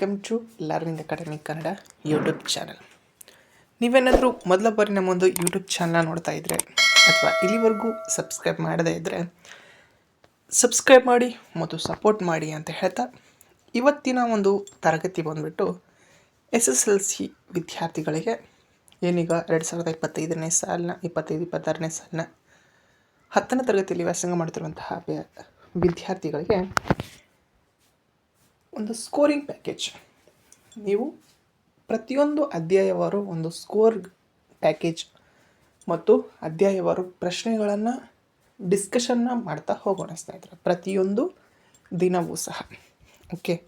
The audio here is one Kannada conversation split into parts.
Welcome to learning academy Kannada YouTube channel. ನೀವೇನಾದರೂ ಮೊದಲ ಬಾರಿ ನಮ್ಮೊಂದು ಯೂಟ್ಯೂಬ್ ಚಾನಲ್ನ ನೋಡ್ತಾ ಇದ್ದರೆ ಅಥವಾ ಇಲ್ಲಿವರೆಗೂ ಸಬ್ಸ್ಕ್ರೈಬ್ ಮಾಡದೇ ಇದ್ದರೆ ಸಬ್ಸ್ಕ್ರೈಬ್ ಮಾಡಿ ಮತ್ತು ಸಪೋರ್ಟ್ ಮಾಡಿ ಅಂತ ಹೇಳ್ತಾ ಇವತ್ತಿನ ಒಂದು ತರಗತಿ ಬಂದುಬಿಟ್ಟು ಎಸ್ ಎಸ್ ಎಲ್ ಸಿ ವಿದ್ಯಾರ್ಥಿಗಳಿಗೆ ಏನೀಗ ಎರಡು ಸಾವಿರದ ಇಪ್ಪತ್ತೈದನೇ ಸಾಲಿನ, ಇಪ್ಪತ್ತೈದು, ಇಪ್ಪತ್ತಾರನೇ ಸಾಲಿನ ಹತ್ತನೇ ತರಗತಿಯಲ್ಲಿ ವ್ಯಾಸಂಗ ಮಾಡ್ತಿರುವಂತಹ ವಿದ್ಯಾರ್ಥಿಗಳಿಗೆ ಒಂದು ಸ್ಕೋರಿಂಗ್ ಪ್ಯಾಕೇಜ್ ನೀವು ಪ್ರತಿಯೊಂದು ಅಧ್ಯಾಯವಾರು ಒಂದು ಸ್ಕೋರ್ ಪ್ಯಾಕೇಜ್ ಮತ್ತು ಅಧ್ಯಾಯವಾರು ಪ್ರಶ್ನೆಗಳನ್ನು ಡಿಸ್ಕಷನ್ನ ಮಾಡ್ತಾ ಹೋಗೋಣ ಸ್ನೇಹಿತರೆ. ಪ್ರತಿಯೊಂದು ದಿನವೂ ಸಹ. ಓಕೆ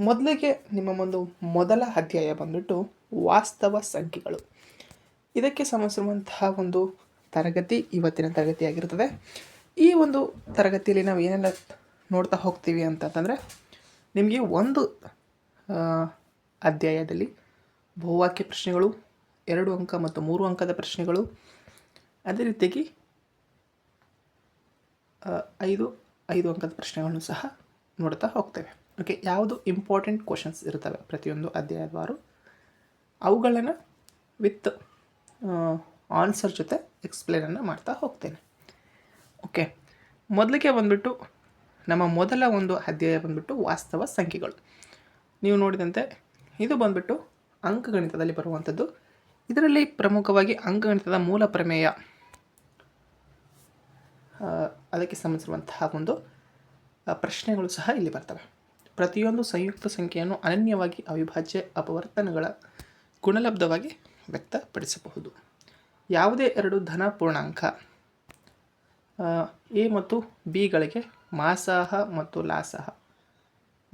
ಮೊದಲಿಗೆ ನಿಮ್ಮ ಒಂದು ಮೊದಲ ಅಧ್ಯಾಯ ಬಂದ್ಬಿಟ್ಟು ವಾಸ್ತವ ಸಂಖ್ಯೆಗಳು. ಇದಕ್ಕೆ ಸಂಬಂಧಿಸಿರುವಂತಹ ಒಂದು ತರಗತಿ ಇವತ್ತಿನ ತರಗತಿಯಾಗಿರ್ತದೆ. ಈ ಒಂದು ತರಗತಿಯಲ್ಲಿ ನಾವು ಏನೆಲ್ಲ ನೋಡ್ತಾ ಹೋಗ್ತೀವಿ ಅಂತಂತಂದರೆ ನಿಮಗೆ ಒಂದು ಅಧ್ಯಾಯದಲ್ಲಿ ಬಹುವಾಕ್ಯ ಪ್ರಶ್ನೆಗಳು, ಎರಡು ಅಂಕ ಮತ್ತು ಮೂರು ಅಂಕದ ಪ್ರಶ್ನೆಗಳು, ಅದೇ ರೀತಿಯಾಗಿ ಐದು ಐದು ಅಂಕದ ಪ್ರಶ್ನೆಗಳನ್ನು ಸಹ ನೋಡ್ತಾ ಹೋಗ್ತೇವೆ. ಓಕೆ ಯಾವುದು ಇಂಪಾರ್ಟೆಂಟ್ ಕ್ವಶನ್ಸ್ ಇರ್ತವೆ ಪ್ರತಿಯೊಂದು ಅಧ್ಯಾಯದವಾರು ಅವುಗಳನ್ನು ವಿತ್ ಆನ್ಸರ್ ಜೊತೆ ಎಕ್ಸ್ಪ್ಲೇನನ್ನು ಮಾಡ್ತಾ ಹೋಗ್ತೇನೆ. ಓಕೆ ಮೊದಲಿಗೆ ಬಂದ್ಬಿಟ್ಟು ನಮ್ಮ ಮೊದಲ ಒಂದು ಅಧ್ಯಾಯ ಬಂದ್ಬಿಟ್ಟು ವಾಸ್ತವ ಸಂಖ್ಯೆಗಳು. ನೀವು ನೋಡಿದಂತೆ ಇದು ಬಂದ್ಬಿಟ್ಟು ಅಂಕಗಣಿತದಲ್ಲಿ ಬರುವಂಥದ್ದು. ಇದರಲ್ಲಿ ಪ್ರಮುಖವಾಗಿ ಅಂಕಗಣಿತದ ಮೂಲ ಪ್ರಮೇಯ ಅದಕ್ಕೆ ಸಂಬಂಧಿಸಿರುವಂತಹ ಒಂದು ಪ್ರಶ್ನೆಗಳು ಸಹ ಇಲ್ಲಿ ಬರ್ತವೆ. ಪ್ರತಿಯೊಂದು ಸಂಯುಕ್ತ ಸಂಖ್ಯೆಯನ್ನು ಅನನ್ಯವಾಗಿ ಅವಿಭಾಜ್ಯ ಅಪವರ್ತನಗಳ ಗುಣಲಬ್ಧವಾಗಿ ವ್ಯಕ್ತಪಡಿಸಬಹುದು. ಯಾವುದೇ ಎರಡು ಧನ ಪೂರ್ಣಾಂಕ ಎ ಮತ್ತು ಬಿಗಳಿಗೆ ಮಾಸಾಹ ಮತ್ತು ಲಾಸಹ.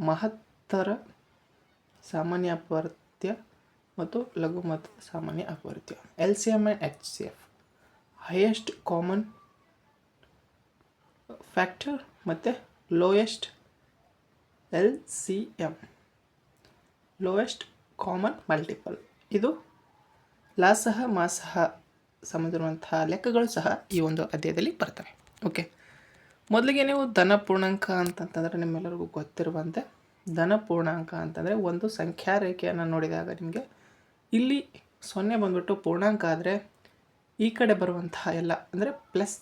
ಮಹತ್ತರ ಸಾಮಾನ್ಯ ಅಪವರ್ತ್ಯ ಮತ್ತು ಲಘುಮತ ಸಾಮಾನ್ಯ ಅಪವರ್ತ್ಯ. L C M and H C F highest common factor ಮತ್ತು lowest L C M lowest common multiple. ಇದು ಲಾಸಹ, ಮಾಸಹ ಸಂಬಂಧಿರುವಂತಹ ಲೆಕ್ಕಗಳು ಸಹ ಈ ಒಂದು ಅಧ್ಯಾಯದಲ್ಲಿ ಬರ್ತವೆ. ಓಕೆ. ಮೊದಲಿಗೆ ನೀವು ಧನ ಪೂರ್ಣಾಂಕ ಅಂತಂತಂದರೆ ನಿಮ್ಮೆಲ್ಲರಿಗೂ ಗೊತ್ತಿರುವಂತೆ. ಧನ ಪೂರ್ಣಾಂಕ ಅಂತಂದರೆ ಒಂದು ಸಂಖ್ಯಾ ರೇಖೆಯನ್ನು ನೋಡಿದಾಗ ನಿಮಗೆ ಇಲ್ಲಿ ಸೊನ್ನೆ ಬಂದುಬಿಟ್ಟು ಪೂರ್ಣಾಂಕ ಆದರೆ ಈ ಕಡೆ ಬರುವಂತಹ ಎಲ್ಲ ಅಂದರೆ ಪ್ಲಸ್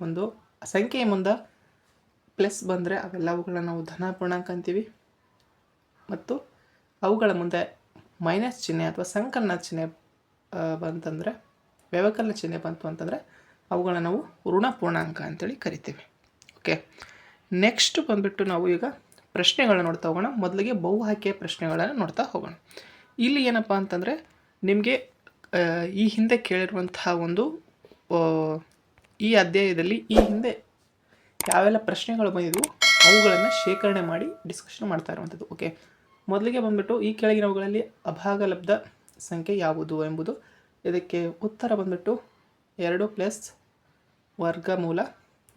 ಒಂದು ಸಂಖ್ಯೆಯ ಮುಂದೆ ಪ್ಲಸ್ ಬಂದರೆ ಅವೆಲ್ಲವುಗಳನ್ನ ನಾವು ಧನ ಪೂರ್ಣಾಂಕ ಅಂತೀವಿ. ಮತ್ತು ಅವುಗಳ ಮುಂದೆ ಮೈನಸ್ ಚಿಹ್ನೆ ಅಥವಾ ಸಂಕಲನ ಚಿಹ್ನೆ ಬಂತಂದರೆ ವ್ಯವಕಲನ ಚಿಹ್ನೆ ಬಂತು ಅಂತಂದರೆ ಅವುಗಳನ್ನ ನಾವು ಋಣ ಪೂರ್ಣಾಂಕ ಅಂತೇಳಿ ಕರಿತೀವಿ. ಓಕೆ ನೆಕ್ಸ್ಟ್ ಬಂದುಬಿಟ್ಟು ನಾವು ಈಗ ಪ್ರಶ್ನೆಗಳನ್ನ ನೋಡ್ತಾ ಹೋಗೋಣ. ಮೊದಲಿಗೆ ಬಹು ಆಯ್ಕೆಯ ಪ್ರಶ್ನೆಗಳನ್ನು ನೋಡ್ತಾ ಹೋಗೋಣ. ಇಲ್ಲಿ ಏನಪ್ಪ ಅಂತಂದರೆ ನಿಮಗೆ ಈ ಹಿಂದೆ ಕೇಳಿರುವಂತಹ ಒಂದು ಈ ಅಧ್ಯಾಯದಲ್ಲಿ ಈ ಹಿಂದೆ ಯಾವೆಲ್ಲ ಪ್ರಶ್ನೆಗಳು ಬಂದಿದ್ವು, ಅವುಗಳನ್ನು ಶೇಖರಣೆ ಮಾಡಿ ಡಿಸ್ಕಷನ್ ಮಾಡ್ತಾ ಇರುವಂಥದ್ದು. ಓಕೆ ಮೊದಲಿಗೆ ಬಂದುಬಿಟ್ಟು ಈ ಕೆಳಗಿನವುಗಳಲ್ಲಿ ಅಭಾಗಲಬ್ಧ ಸಂಖ್ಯೆ ಯಾವುದು ಎಂಬುದು ಇದಕ್ಕೆ ಉತ್ತರ ಬಂದ್ಬಿಟ್ಟು ಎರಡು ಪ್ಲಸ್ ವರ್ಗಮೂಲ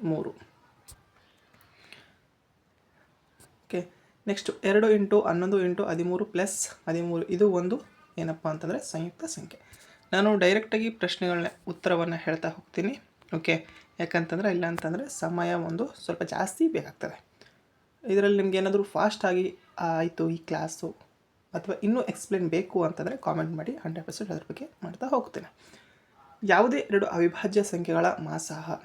ಮೂರು. ಓಕೆ ನೆಕ್ಸ್ಟ್ ಎರಡು ಇಂಟು ಹನ್ನೊಂದು ಇಂಟು ಹದಿಮೂರು ಪ್ಲಸ್ ಹದಿಮೂರು, ಇದು ಒಂದು ಏನಪ್ಪ ಅಂತಂದರೆ ಸಂಯುಕ್ತ ಸಂಖ್ಯೆ. ನಾನು ಡೈರೆಕ್ಟಾಗಿ ಪ್ರಶ್ನೆಗಳನ್ನ ಉತ್ತರವನ್ನು ಹೇಳ್ತಾ ಹೋಗ್ತೀನಿ. ಓಕೆ ಯಾಕಂತಂದರೆ ಇಲ್ಲ ಅಂತಂದರೆ ಸಮಯ ಒಂದು ಸ್ವಲ್ಪ ಜಾಸ್ತಿ ಬೇಕಾಗ್ತದೆ ಇದರಲ್ಲಿ ನಿಮ್ಗೆ ಏನಾದರೂ ಫಾಸ್ಟಾಗಿ ಆಯಿತು ಈ ಕ್ಲಾಸು ಅಥವಾ ಇನ್ನೂ ಎಕ್ಸ್ಪ್ಲೇನ್ ಬೇಕು ಅಂತಂದರೆ ಕಾಮೆಂಟ್ ಮಾಡಿ ಹಂಡ್ರೆಡ್ ಪರ್ಸೆಂಟ್ ಅದ್ರ ಬಗ್ಗೆ ಮಾಡ್ತಾ ಹೋಗ್ತೇನೆ. ಯಾವುದೇ ಎರಡು ಅವಿಭಾಜ್ಯ ಸಂಖ್ಯೆಗಳ ಮಾಸಾಹ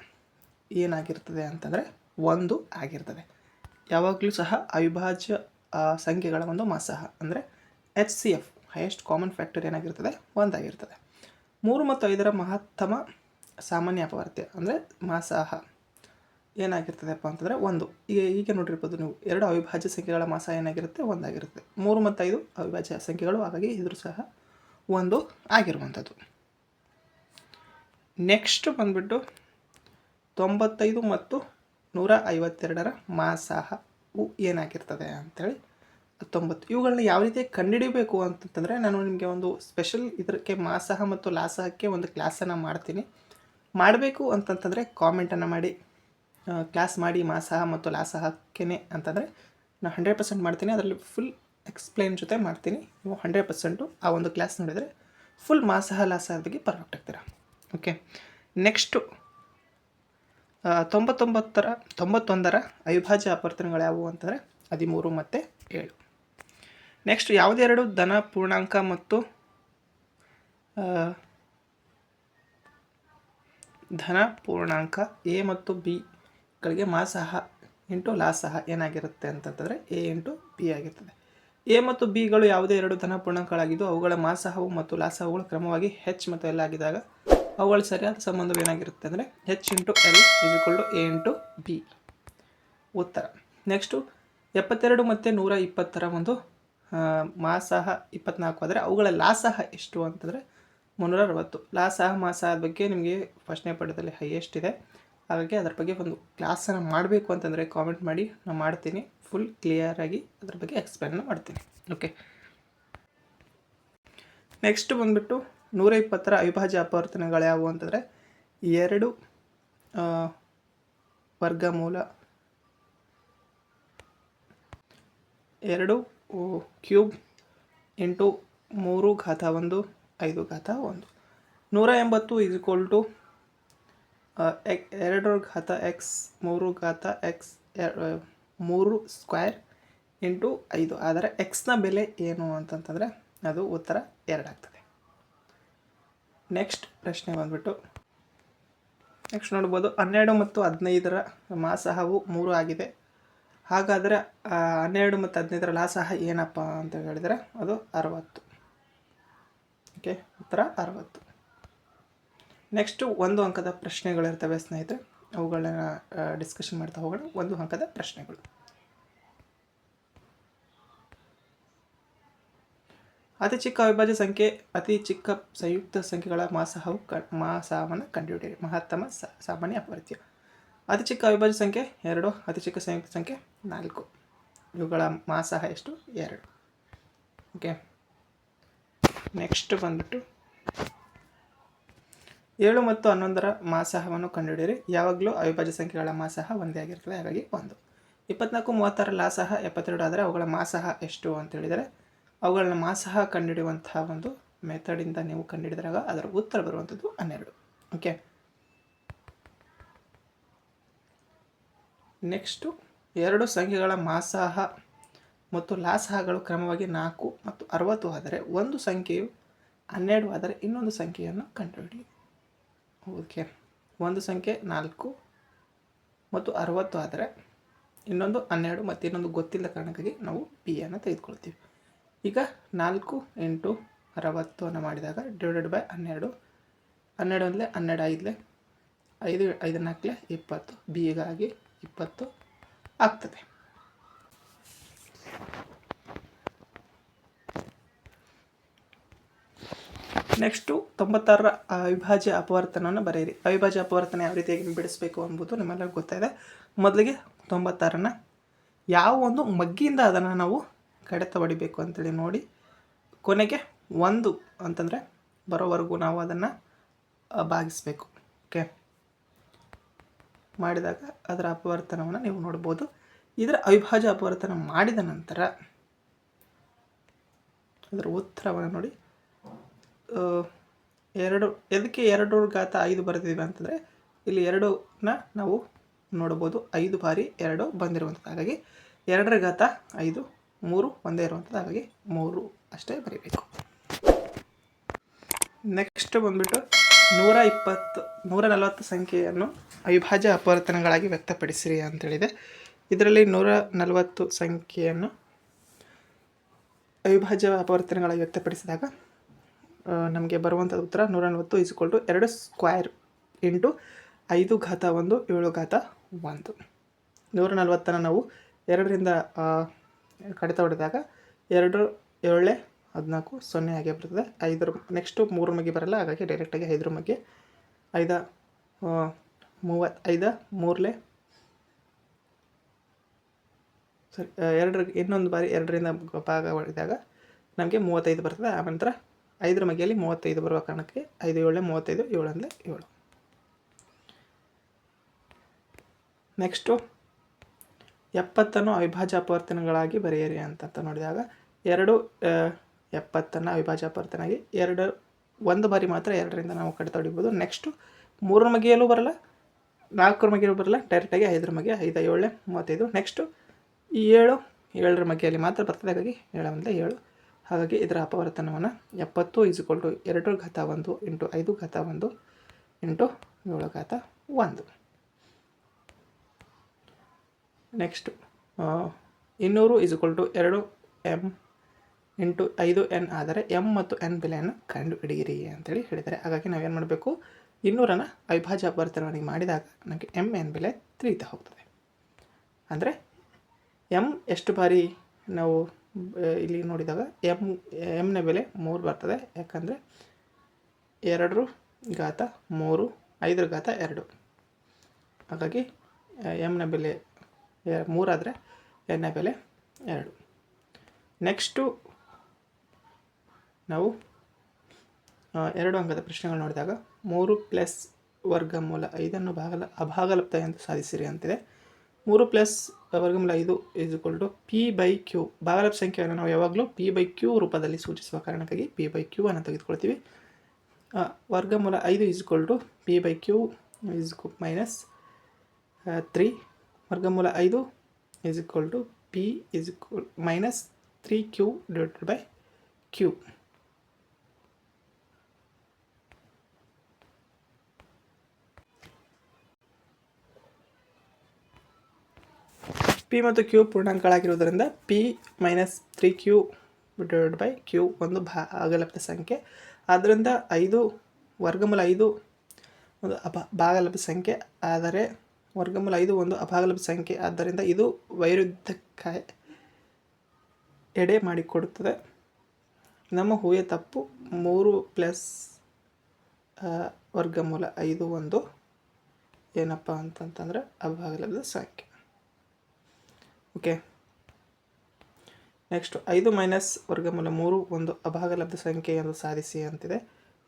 ಏನಾಗಿರ್ತದೆ ಅಂತಂದರೆ ಒಂದು ಆಗಿರ್ತದೆ. ಯಾವಾಗಲೂ ಸಹ ಅವಿಭಾಜ್ಯ ಸಂಖ್ಯೆಗಳ ಒಂದು ಮಾಸಾಹ ಅಂದರೆ H C F highest common factor ಏನಾಗಿರ್ತದೆ? ಒಂದಾಗಿರ್ತದೆ. ಮೂರು ಮತ್ತು ಐದರ ಮಹತ್ತಮ ಸಾಮಾನ್ಯ ಅಪವರ್ತ್ಯ ಅಂದರೆ ಮಾಸಾಹ ಏನಾಗಿರ್ತದೆಪ್ಪ ಅಂತಂದರೆ ಒಂದು. ಈಗ ಈಗ ನೋಡಿರ್ಬೋದು ನೀವು, ಎರಡು ಅವಿಭಾಜ್ಯ ಸಂಖ್ಯೆಗಳ ಮಾಸ ಏನಾಗಿರುತ್ತೆ? ಒಂದಾಗಿರುತ್ತೆ. ಮೂರು ಮತ್ತು ಐದು ಅವಿಭಾಜ್ಯ ಸಂಖ್ಯೆಗಳು, ಹಾಗಾಗಿ ಇದ್ರೂ ಸಹ ಒಂದು ಆಗಿರುವಂಥದ್ದು. ನೆಕ್ಸ್ಟ್ ಬಂದ್ಬಿಟ್ಟು ತೊಂಬತ್ತೈದು ಮತ್ತು ನೂರ ಐವತ್ತೆರಡರ ಮಾಸಾಹವು ಏನಾಗಿರ್ತದೆ ಅಂಥೇಳಿ ಹತ್ತೊಂಬತ್ತು ಇವುಗಳನ್ನ ಯಾವ ರೀತಿ ಕಂಡುಹಿಡಿಬೇಕು ಅಂತಂತಂದರೆ ನಾನು ನಿಮಗೆ ಒಂದು ಸ್ಪೆಷಲ್ ಇದಕ್ಕೆ ಮಾಸಾಹ ಮತ್ತು ಲಾಸಹಕ್ಕೆ ಒಂದು ಕ್ಲಾಸನ್ನು ಮಾಡ್ತೀನಿ. ಮಾಡಬೇಕು ಅಂತಂತಂದರೆ ಕಾಮೆಂಟನ್ನು ಮಾಡಿ. ಕ್ಲಾಸ್ ಮಾಡಿ ಮಾಸಾಹ ಮತ್ತು ಲಾಸಹಕ್ಕೇನೆ ಅಂತಂದರೆ ನಾನು ಹಂಡ್ರೆಡ್ ಪರ್ಸೆಂಟ್ ಮಾಡ್ತೀನಿ. ಅದರಲ್ಲಿ ಫುಲ್ ಎಕ್ಸ್ಪ್ಲೈನ್ ಜೊತೆ ಮಾಡ್ತೀನಿ. ನೀವು ಹಂಡ್ರೆಡ್ ಪರ್ಸೆಂಟು ಆ ಒಂದು ಕ್ಲಾಸ್ ನೋಡಿದರೆ ಫುಲ್ ಮಾಸಾಹ ಲಾಸಹ ಪರ್ಫೆಕ್ಟ್ ಆಗ್ತೀರಾ ಓಕೆ ನೆಕ್ಸ್ಟು ತೊಂಬತ್ತೊಂಬತ್ತರ, ತೊಂಬತ್ತೊಂದರ ಅವಿಭಾಜ್ಯ ಅಪವರ್ತನಗಳು ಯಾವುವು ಅಂತಂದರೆ ಹದಿಮೂರು ಮತ್ತು ಏಳು. ನೆಕ್ಸ್ಟ್ ಯಾವುದೆರಡು ಧನ, ಪೂರ್ಣಾಂಕ ಮತ್ತು ಧನ, ಪೂರ್ಣಾಂಕ, ಎ ಮತ್ತು ಬಿಗಳಿಗೆ ಮಾಸಹ ಇಂಟು ಲಾಸಹ ಏನಾಗಿರುತ್ತೆ ಅಂತಂತಂದರೆ ಎ ಇಂಟು ಬಿ ಆಗಿರ್ತದೆ. ಎ ಮತ್ತು ಬಿಗಳು ಯಾವುದೇ ಎರಡು ಧನ, ಪೂರ್ಣಾಂಕಗಳಾಗಿದ್ದು ಅವುಗಳ ಮಾಸಹವು ಮತ್ತು ಲಾಸಹವುಗಳು ಕ್ರಮವಾಗಿ ಹೆಚ್ ಮತ್ತು ಎಲ್ ಆಗಿದಾಗ ಅವುಗಳ ಸರಿಯಾದ ಸಂಬಂಧವೇನಾಗಿರುತ್ತೆ ಅಂದರೆ H into L is equal to A into B ಉತ್ತರ. ನೆಕ್ಸ್ಟು ಎಪ್ಪತ್ತೆರಡು ಮತ್ತು ನೂರ ಇಪ್ಪತ್ತರ ಒಂದು ಮಾಸಾಹ ಇಪ್ಪತ್ನಾಲ್ಕು ಆದರೆ ಅವುಗಳ ಲಾಸಾಹ ಎಷ್ಟು ಅಂತಂದರೆ ಮುನ್ನೂರ ಅರವತ್ತು ಲಾಸಾಹ, ಮಾಸಹ ಬಗ್ಗೆ ನಿಮಗೆ ಫಸ್ಟ್ನೇ ಪಡೆದಲ್ಲಿ ಹೈಯೆಸ್ಟ್ ಇದೆ. ಹಾಗಾಗಿ ಅದ್ರ ಬಗ್ಗೆ ಒಂದು ಕ್ಲಾಸನ್ನು ಮಾಡಬೇಕು ಅಂತಂದರೆ ಕಾಮೆಂಟ್ ಮಾಡಿ, ನಾನು ಮಾಡ್ತೀನಿ. ಫುಲ್ ಕ್ಲಿಯರಾಗಿ ಅದ್ರ ಬಗ್ಗೆ ಎಕ್ಸ್ಪ್ಲೇನ್ ಮಾಡ್ತೀನಿ. ಓಕೆ ನೆಕ್ಸ್ಟ್ ಬಂದ್ಬಿಟ್ಟು ನೂರ ಇಪ್ಪತ್ತರ ಅವಿಭಾಜ್ಯ ಅಪವರ್ತನಗಳು ಯಾವುವು ಅಂತಂದರೆ, ಎರಡು ವರ್ಗಮೂಲ, ಎರಡು ಕ್ಯೂಬ್, ಎಂಟು, ಮೂರು ಘಾತ ಒಂದು, ಐದು ಘಾತ ಒಂದು. ನೂರ ಎಂಬತ್ತು ಇಸ್ ಈಕ್ವಲ್ ಟು ಎಕ್ ಘಾತ ಎಕ್ಸ್ ಮೂರು ಘಾತ ಎಕ್ಸ್ ಮೂರು ಸ್ಕ್ವೇರ್ ಇಂಟು ಐದು. ಆದರೆ ಎಕ್ಸ್ನ ಬೆಲೆ ಏನು ಅಂತಂತಂದರೆ, ಅದು ಉತ್ತರ ಎರಡಾಗ್ತದೆ ನೆಕ್ಸ್ಟ್ ಪ್ರಶ್ನೆ ಬಂದ್ಬಿಟ್ಟು. ನೆಕ್ಸ್ಟ್ ನೋಡ್ಬೋದು. ಹನ್ನೆರಡು ಮತ್ತು ಹದಿನೈದರ ಮಾಸಹವು ಮೂರು ಆಗಿದೆ. ಹಾಗಾದರೆ ಹನ್ನೆರಡು ಮತ್ತು ಹದಿನೈದರ ಲಾಸಹ ಏನಪ್ಪ ಅಂತ ಹೇಳಿದರೆ ಅದು ಅರವತ್ತು. ಓಕೆ ಉತ್ತರ ಅರವತ್ತು. ನೆಕ್ಸ್ಟು ಒಂದು ಅಂಕದ ಪ್ರಶ್ನೆಗಳಿರ್ತವೆ ಸ್ನೇಹಿತರೆ. ಅವುಗಳನ್ನ ಡಿಸ್ಕಷನ್ ಮಾಡ್ತಾ ಹೋಗೋಣ. ಒಂದು ಅಂಕದ ಪ್ರಶ್ನೆಗಳು. ಅತಿ ಚಿಕ್ಕ ಅವಿಭಾಜ್ಯ ಸಂಖ್ಯೆ, ಅತಿ ಚಿಕ್ಕ ಸಂಯುಕ್ತ ಸಂಖ್ಯೆಗಳ ಮಾಸಹವು ಕ ಮಾಸಾಮನ ಕಂಡುಹಿಡಿಯಿರಿ. ಮಹತ್ತಮ ಸಾಮಾನ್ಯ ಅಪವರ್ತ್ಯ ಅತಿ ಚಿಕ್ಕ ಅವಿಭಾಜ್ಯ ಸಂಖ್ಯೆ ಎರಡು, ಅತಿ ಚಿಕ್ಕ ಸಂಯುಕ್ತ ಸಂಖ್ಯೆ ನಾಲ್ಕು. ಇವುಗಳ ಮಾಸಹ ಎಷ್ಟು? ಎರಡು. ಓಕೆ. ನೆಕ್ಸ್ಟ್ ಬಂದ್ಬಿಟ್ಟು ಏಳು ಮತ್ತು ಹನ್ನೊಂದರ ಮಾಸಹವನ್ನು ಕಂಡುಹಿಡಿಯಿರಿ. ಯಾವಾಗಲೂ ಅವಿಭಾಜ್ಯ ಸಂಖ್ಯೆಗಳ ಮಾಸಹ ಒಂದೇ ಆಗಿರ್ತದೆ ಹಾಗಾಗಿ ಒಂದು. ಇಪ್ಪತ್ನಾಲ್ಕು ಮೂವತ್ತರ ಲಾಸಹ ಎಪ್ಪತ್ತೆರಡು ಆದರೆ ಅವುಗಳ ಮಾಸಹ ಎಷ್ಟು ಅಂತ ಹೇಳಿದರೆ ಅವುಗಳನ್ನ ಮಾಸಹ ಕಂಡುಹಿಡಿಯುವಂತಹ ಒಂದು ಮೆಥಡಿಂದ ನೀವು ಕಂಡುಹಿಡಿದಾಗ ಅದರ ಉತ್ತರ ಬರುವಂಥದ್ದು ಹನ್ನೆರಡು. ಓಕೆ ನೆಕ್ಸ್ಟು ಎರಡು ಸಂಖ್ಯೆಗಳ ಮಾಸಾಹ ಮತ್ತು ಲಾಸಹಗಳು ಕ್ರಮವಾಗಿ ನಾಲ್ಕು ಮತ್ತು ಅರವತ್ತು ಆದರೆ ಒಂದು ಸಂಖ್ಯೆಯು ಹನ್ನೆರಡು ಆದರೆ ಇನ್ನೊಂದು ಸಂಖ್ಯೆಯನ್ನು ಕಂಡುಹಿಡಿ ಓಕೆ ಒಂದು ಸಂಖ್ಯೆ ನಾಲ್ಕು ಮತ್ತು ಅರವತ್ತು ಆದರೆ ಇನ್ನೊಂದು ಹನ್ನೆರಡು ಮತ್ತು ಇನ್ನೊಂದು ಗೊತ್ತಿಲ್ಲ ಕಾರಣಕ್ಕಾಗಿ ನಾವು ಪಿ ಅನ್ನು ತೆಗೆದುಕೊಳ್ತೀವಿ. ಈಗ ನಾಲ್ಕು ಎಂಟು ಅರವತ್ತು ಅನ್ನು ಮಾಡಿದಾಗ ಡಿವೈಡೆಡ್ ಬೈ ಹನ್ನೆರಡು. ಹನ್ನೆರಡು ಅಂದರೆ ಹನ್ನೆರಡು ಐದಲೆ. ಐದು ಐದು ನಾಲ್ಕಲೆ ಇಪ್ಪತ್ತು. ಬಿಗಾಗಿ ಇಪ್ಪತ್ತು ಆಗ್ತದೆ. ನೆಕ್ಸ್ಟು ತೊಂಬತ್ತಾರರ ಅವಿಭಾಜ್ಯ ಅಪವರ್ತನವನ್ನು ಬರೆಯಿರಿ. ಅವಿಭಾಜ್ಯ ಅಪವರ್ತನ ಯಾವ ರೀತಿಯಾಗಿ ಬಿಡಿಸಬೇಕು ಎಂಬುದು ನಿಮ್ಮೆಲ್ಲರಿಗೂ ಗೊತ್ತಾಯಿದೆ. ಮೊದಲಿಗೆ ತೊಂಬತ್ತಾರನ್ನು. ಯಾವ ಒಂದು ಮಗ್ಗಿಯಿಂದ ಅದನ್ನು ನಾವು ಕಡಿತ ಹೊಡಿಬೇಕು ಅಂತೇಳಿ ನೋಡಿ ಕೊನೆಗೆ ಒಂದು ಅಂತಂದರೆ ಬರೋವರೆಗೂ ನಾವು ಅದನ್ನು ಭಾಗಿಸಬೇಕು ಓಕೆ ಮಾಡಿದಾಗ ಅದರ ಅಪವರ್ತನವನ್ನು ನೀವು ನೋಡ್ಬೋದು. ಇದರ ಅವಿಭಾಜ್ಯ ಅಪವರ್ತನ ಮಾಡಿದ ನಂತರ ಅದರ ಉತ್ತರವನ್ನು ನೋಡಿ. ಎರಡು, ಎದಕ್ಕೆ ಎರಡು ಘಾತ ಐದು ಬರೆದಿದ್ದೀವಿ ಅಂತಂದರೆ ಇಲ್ಲಿ ಎರಡನ್ನ ನಾವು ನೋಡ್ಬೋದು. ಐದು ಬಾರಿ ಎರಡು ಬಂದಿರುವಂಥದ್ದು ಹಾಗಾಗಿ ಎರಡರ ಘಾತ ಐದು ಮೂರು ಒಂದೇ ಇರುವಂಥದ್ದು, ಹಾಗಾಗಿ ಮೂರು ಅಷ್ಟೇ ಬರೀಬೇಕು. ನೆಕ್ಸ್ಟ್ ಬಂದ್ಬಿಟ್ಟು ನೂರ ಇಪ್ಪತ್ತು, ನೂರ ನಲವತ್ತು ಸಂಖ್ಯೆಯನ್ನು ಅವಿಭಾಜ್ಯ ಅಪವರ್ತನಗಳಾಗಿ ವ್ಯಕ್ತಪಡಿಸಿರಿ ಅಂತೇಳಿದೆ. ಇದರಲ್ಲಿ ನೂರ ನಲವತ್ತು ಸಂಖ್ಯೆಯನ್ನು ಅವಿಭಾಜ್ಯ ಅಪವರ್ತನಗಳಾಗಿ ವ್ಯಕ್ತಪಡಿಸಿದಾಗ ನಮಗೆ ಬರುವಂಥ ಉತ್ತರ ನೂರ ನಲವತ್ತು ಇಸ್ಕೊಲ್ ಟು ಎರಡು ಸ್ಕ್ವೇರ್ ಇಂಟು ಐದು ಘಾತ ಒಂದು ಏಳು ಘಾತ ಒಂದು. ನೂರ ನಲವತ್ತನ್ನು ನಾವು ಎರಡರಿಂದ ಕಡಿತ ಹೊಡೆದಾಗ ಎರಡು, ಏಳೆ, ಹದಿನಾಲ್ಕು, ಸೊನ್ನೆ ಹಾಗೆ ಬರ್ತದೆ. ಐದರ ನೆಕ್ಸ್ಟು ಮೂರು ಮಗ್ಗಿ ಬರಲ್ಲ, ಹಾಗಾಗಿ ಡೈರೆಕ್ಟಾಗಿ ಐದರ ಮಗ್ಗೆ. ಐದ ಮೂವತ್ತು ಐದ, ಮೂರಲೆ. ಸರಿ ಎರಡರ, ಇನ್ನೊಂದು ಬಾರಿ ಎರಡರಿಂದ ಭಾಗ ಹೊಡೆದಾಗ ನಮಗೆ ಮೂವತ್ತೈದು ಬರ್ತದೆ. ಆನಂತರ ಐದರ ಮಗೆಯಲ್ಲಿ ಮೂವತ್ತೈದು ಬರುವ ಕಾರಣಕ್ಕೆ ಐದು, ಏಳೆ, ಮೂವತ್ತೈದು, ಏಳು ಅಂದರೆ ಏಳು. ನೆಕ್ಸ್ಟು ಎಪ್ಪತ್ತನ್ನು ಅವಿಭಾಜ್ಯ ಅಪವರ್ತನಗಳಾಗಿ ಬರೆಯಿರಿ ಅಂತ ನೋಡಿದಾಗ ಎರಡು ಎಪ್ಪತ್ತನ್ನು ಅವಿಭಾಜ್ಯ ಅಪವರ್ತನಾಗಿ ಎರಡು, ಒಂದು ಬಾರಿ ಮಾತ್ರ ಎರಡರಿಂದ ನಾವು ಕಡಿತ ಹೊಡಿಬೋದು ನೆಕ್ಸ್ಟು ಮೂರರ ಮಗಿಯಲ್ಲೂ ಬರಲ್ಲ, ನಾಲ್ಕರ ಮಗಿಯಲ್ಲೂ ಬರಲ್ಲ ಡೈರೆಕ್ಟಾಗಿ ಐದರ ಮಗೆ ಐದು ಏಳು ಮೂವತ್ತೈದು. ನೆಕ್ಸ್ಟು ಏಳು, ಏಳರ ಮಗಿಯಲ್ಲಿ ಮಾತ್ರ ಬರ್ತದೆ, ಹಾಗಾಗಿ ಏಳು ಅಂದರೆ ಏಳು. ಹಾಗಾಗಿ ಇದರ ಅಪವರ್ತನವನ್ನು ಎಪ್ಪತ್ತು ಈಸ್ಕೊಲ್ ಟು ಎರಡು ಘಾತ ಒಂದು ಇಂಟು ಐದು ಘಾತ ಒಂದು ಇಂಟು ಏಳು ಘಾತ ಒಂದು. ನೆಕ್ಸ್ಟು ಇನ್ನೂರು ಈಸ್ಕೊಲ್ ಟು ಎರಡು ಎಂ ಇಂಟು ಐದು ಎನ್ ಆದರೆ ಎಂ ಮತ್ತು ಎನ್ ಬೆಲೆಯನ್ನು ಕಂಡು ಹಿಡಿಯಿರಿ ಅಂತೇಳಿ ಹೇಳಿದ್ದಾರೆ. ಹಾಗಾಗಿ ನಾವೇನು ಮಾಡಬೇಕು? ಇನ್ನೂರನ್ನು ಅವಿಭಾಜ್ಯ ಅಪವರ್ತನವನಿಗೆ ಮಾಡಿದಾಗ ನಮಗೆ ಎಂ ಎನ್ ಬೆಲೆ ತಿಳಿತಾ ಹೋಗ್ತದೆ. ಅಂದರೆ ಎಂ ಎಷ್ಟು ಬಾರಿ ನಾವು ಇಲ್ಲಿ ನೋಡಿದಾಗ ಎಂ ಎಮ್ನ ಬೆಲೆ ಮೂರು ಬರ್ತದೆ. ಯಾಕಂದರೆ ಎರಡರ ಘಾತ ಮೂರು ಐದರ ಘಾತ ಎರಡು. ಹಾಗಾಗಿ ಎಮ್ನ ಬೆಲೆ ಮೂರಾದರೆ ಎಣ್ಣೆ ಬೆಲೆ ಎರಡು. ನೆಕ್ಸ್ಟು ನಾವು ಎರಡು ಅಂಕದ ಪ್ರಶ್ನೆಗಳು ನೋಡಿದಾಗ ಮೂರು ಪ್ಲಸ್ ವರ್ಗಮೂಲ ಐದನ್ನು ಭಾಗಲ ಅಭಾಗಲಪ್ತ ಎಂದು ಸಾಧಿಸಿರಿ ಅಂತಿದೆ. ಮೂರು ಪ್ಲಸ್ ವರ್ಗಮೂಲ ಐದು is equal to P by Q ಭಾಗಲಬ್ಧ ಸಂಖ್ಯೆಯನ್ನು ನಾವು ಯಾವಾಗಲೂ ಪಿ ಬೈ ಕ್ಯೂ ರೂಪದಲ್ಲಿ ಸೂಚಿಸುವ ಕಾರಣಕ್ಕಾಗಿ ಪಿ ಬೈ ಕ್ಯೂ ಅನ್ನು ತೆಗೆದುಕೊಳ್ತೀವಿ. ವರ್ಗಮೂಲ ಐದು is equal to P by Q is minus three ವರ್ಗಮೂಲ ಐದು is equal to P is equal minus three Q divided by Q P ಮತ್ತು Q ಪೂರ್ಣಾಂಕಗಳಾಗಿರುವುದರಿಂದ P minus three Q divide by Q ಒಂದು ಭಾಗಲಬ್ಧ ಸಂಖ್ಯೆ. ಆದ್ದರಿಂದ ಐದು, ವರ್ಗಮೂಲ ಐದು ಒಂದು ಅಪ ಭಾಗಲಬ್ಧ ಸಂಖ್ಯೆ. ಆದರೆ ವರ್ಗಮೂಲ ಐದು ಒಂದು ಅಭಾಗಲಭ ಸಂಖ್ಯೆ. ಆದ್ದರಿಂದ ಇದು ವೈರುದ್ಧಕ್ಕೆ ಎಡೆ ಮಾಡಿಕೊಡುತ್ತದೆ. ನಮ್ಮ ಹೂವೆ ತಪ್ಪು ಮೂರು ಪ್ಲಸ್ ವರ್ಗಮೂಲ ಐದು ಒಂದು ಏನಪ್ಪ ಅಂತಂತಂದರೆ ಅಭಾಗಲಬ್ಧ ಸಂಖ್ಯೆ. ಓಕೆ. ನೆಕ್ಸ್ಟ್, ಐದು ಮೈನಸ್ ವರ್ಗಮೂಲ ಮೂರು ಒಂದು ಅಭಾಗಲಬ್ಧ ಸಂಖ್ಯೆ ಎಂದು ಸಾಧಿಸಿ ಅಂತಿದೆ.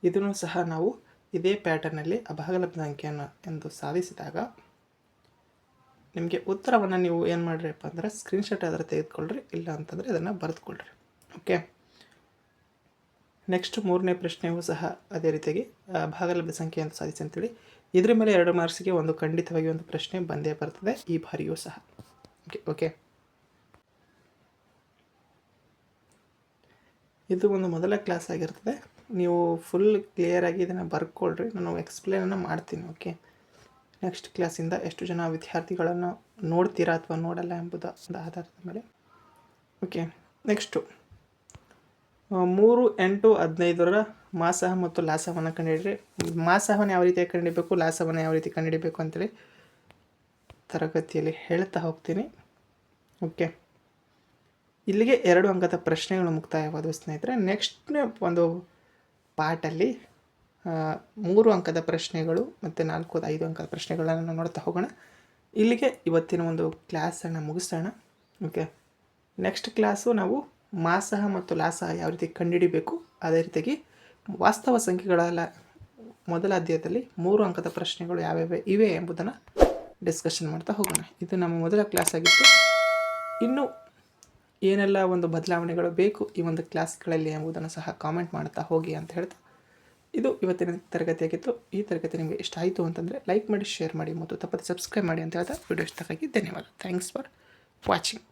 ಇದನ್ನು ಸಹ ನಾವು ಇದೇ ಪ್ಯಾಟರ್ನಲ್ಲಿ ಅಭಾಗಲಬ್ಧ ಸಂಖ್ಯೆಯನ್ನು ಎಂದು ಸಾಧಿಸಿದಾಗ ನಿಮಗೆ ಉತ್ತರವನ್ನು ನೀವು ಏನು ಮಾಡಿರಿಪ್ಪ ಅಂದರೆ ಸ್ಕ್ರೀನ್ಶಾಟ್ ಅದರ ತೆಗೆದುಕೊಳ್ಳ್ರಿ ಇಲ್ಲ ಅಂತಂದರೆ ಅದನ್ನು ಬರೆದುಕೊಳ್ಳ್ರಿ ಓಕೆ ನೆಕ್ಸ್ಟ್ ಮೂರನೇ ಪ್ರಶ್ನೆಯೂ ಸಹ ಅದೇ ರೀತಿಯಾಗಿ ಭಾಗಲಬ್ಧ ಸಂಖ್ಯೆ ಅಂತ ಸಾಧಿಸಿ ಅಂತೇಳಿ. ಇದ್ರ ಮೇಲೆ ಎರಡು ಮಾರ್ಕ್ಸ್ಗೆ ಒಂದು ಖಂಡಿತವಾಗಿ ಒಂದು ಪ್ರಶ್ನೆ ಬಂದೇ ಬರ್ತದೆ, ಈ ಬಾರಿಯೂ ಸಹ. ಓಕೆ ಓಕೆ ಇದು ಒಂದು ಮೊದಲ ಕ್ಲಾಸ್ ಆಗಿರ್ತದೆ. ನೀವು ಫುಲ್ ಕ್ಲಿಯರಾಗಿ ಇದನ್ನು ಬರ್ಕೊಳ್ರಿ ನಾನು ಎಕ್ಸ್ಪ್ಲೇನನ್ನು ಮಾಡ್ತೀನಿ ಓಕೆ ನೆಕ್ಸ್ಟ್ ಕ್ಲಾಸಿಂದ ಎಷ್ಟು ಜನ ವಿದ್ಯಾರ್ಥಿಗಳನ್ನು ನೋಡ್ತೀರಾ ಅಥವಾ ನೋಡಲ್ಲ ಎಂಬುದು ಆಧಾರದ ಮೇಲೆ. ಓಕೆ ನೆಕ್ಸ್ಟು ಮೂರು, ಎಂಟು, ಹದಿನೈದರ ಮಾಸಹ ಮತ್ತು ಲಾಸವನ್ನು ಕಂಡುಹಿಡಿರಿ. ಮಾಸಹವನ್ನು ಯಾವ ರೀತಿಯಾಗಿ ಕಂಡುಹಿಡಬೇಕು ಲಾಸವನ್ನು ಯಾವ ರೀತಿ ಕಂಡುಹಿಡಬೇಕು ಅಂತೇಳಿ ತರಗತಿಯಲ್ಲಿ ಹೇಳ್ತಾ ಹೋಗ್ತೀನಿ. ಓಕೆ ಇಲ್ಲಿಗೆ ಎರಡು ಅಂಕದ ಪ್ರಶ್ನೆಗಳು ಮುಕ್ತಾಯವಾದ ಸ್ನೇಹಿತರೆ. ನೆಕ್ಸ್ಟ್ ಒಂದು ಪಾಠಲ್ಲಿ ಮೂರು ಅಂಕದ ಪ್ರಶ್ನೆಗಳು ಮತ್ತು ನಾಲ್ಕು, ಐದು ಅಂಕದ ಪ್ರಶ್ನೆಗಳನ್ನು ನೋಡ್ತಾ ಹೋಗೋಣ. ಇಲ್ಲಿಗೆ ಇವತ್ತಿನ ಒಂದು ಕ್ಲಾಸನ್ನು ಮುಗಿಸೋಣ. ಓಕೆ ನೆಕ್ಸ್ಟ್ ಕ್ಲಾಸು ನಾವು ಮಾಸಹ ಮತ್ತು ಲಾಸಹ ಯಾವ ರೀತಿ ಕಂಡುಹಿಡಿಬೇಕು, ಅದೇ ರೀತಿಯಾಗಿ ವಾಸ್ತವ ಸಂಖ್ಯೆಗಳ ಮೊದಲ ಅಧ್ಯಾಯದಲ್ಲಿ ಮೂರು ಅಂಕದ ಪ್ರಶ್ನೆಗಳು ಯಾವ್ಯಾವ ಇವೆ ಎಂಬುದನ್ನು ಡಿಸ್ಕಷನ್ ಮಾಡ್ತಾ ಹೋಗೋಣ. ಇದು ನಮ್ಮ ಮೊದಲ ಕ್ಲಾಸ್ ಆಗಿತ್ತು. ಇನ್ನು ಏನೆಲ್ಲ ಒಂದು ಬದಲಾವಣೆಗಳು ಬೇಕು ಈ ಒಂದು ಕ್ಲಾಸ್ಗಳಲ್ಲಿ ಎಂಬುದನ್ನು ಸಹ ಕಾಮೆಂಟ್ ಮಾಡ್ತಾ ಹೋಗಿ ಅಂತ ಹೇಳ್ತಾ ಇದು ಇವತ್ತಿನ ತರಗತಿಯಾಗಿತ್ತು ಈ ತರಗತಿ ನಿಮಗೆ ಇಷ್ಟ ಆಯಿತು ಅಂತಂದರೆ ಲೈಕ್ ಮಾಡಿ ಶೇರ್ ಮಾಡಿ ಮತ್ತು ತಪ್ಪದೆ ಸಬ್ಸ್ಕ್ರೈಬ್ ಮಾಡಿ ಅಂತ ಹೇಳ್ತಾ ವಿಡಿಯೋ ಇಷ್ಟಕ್ಕಾಗಿ ಧನ್ಯವಾದ. Thanks for watching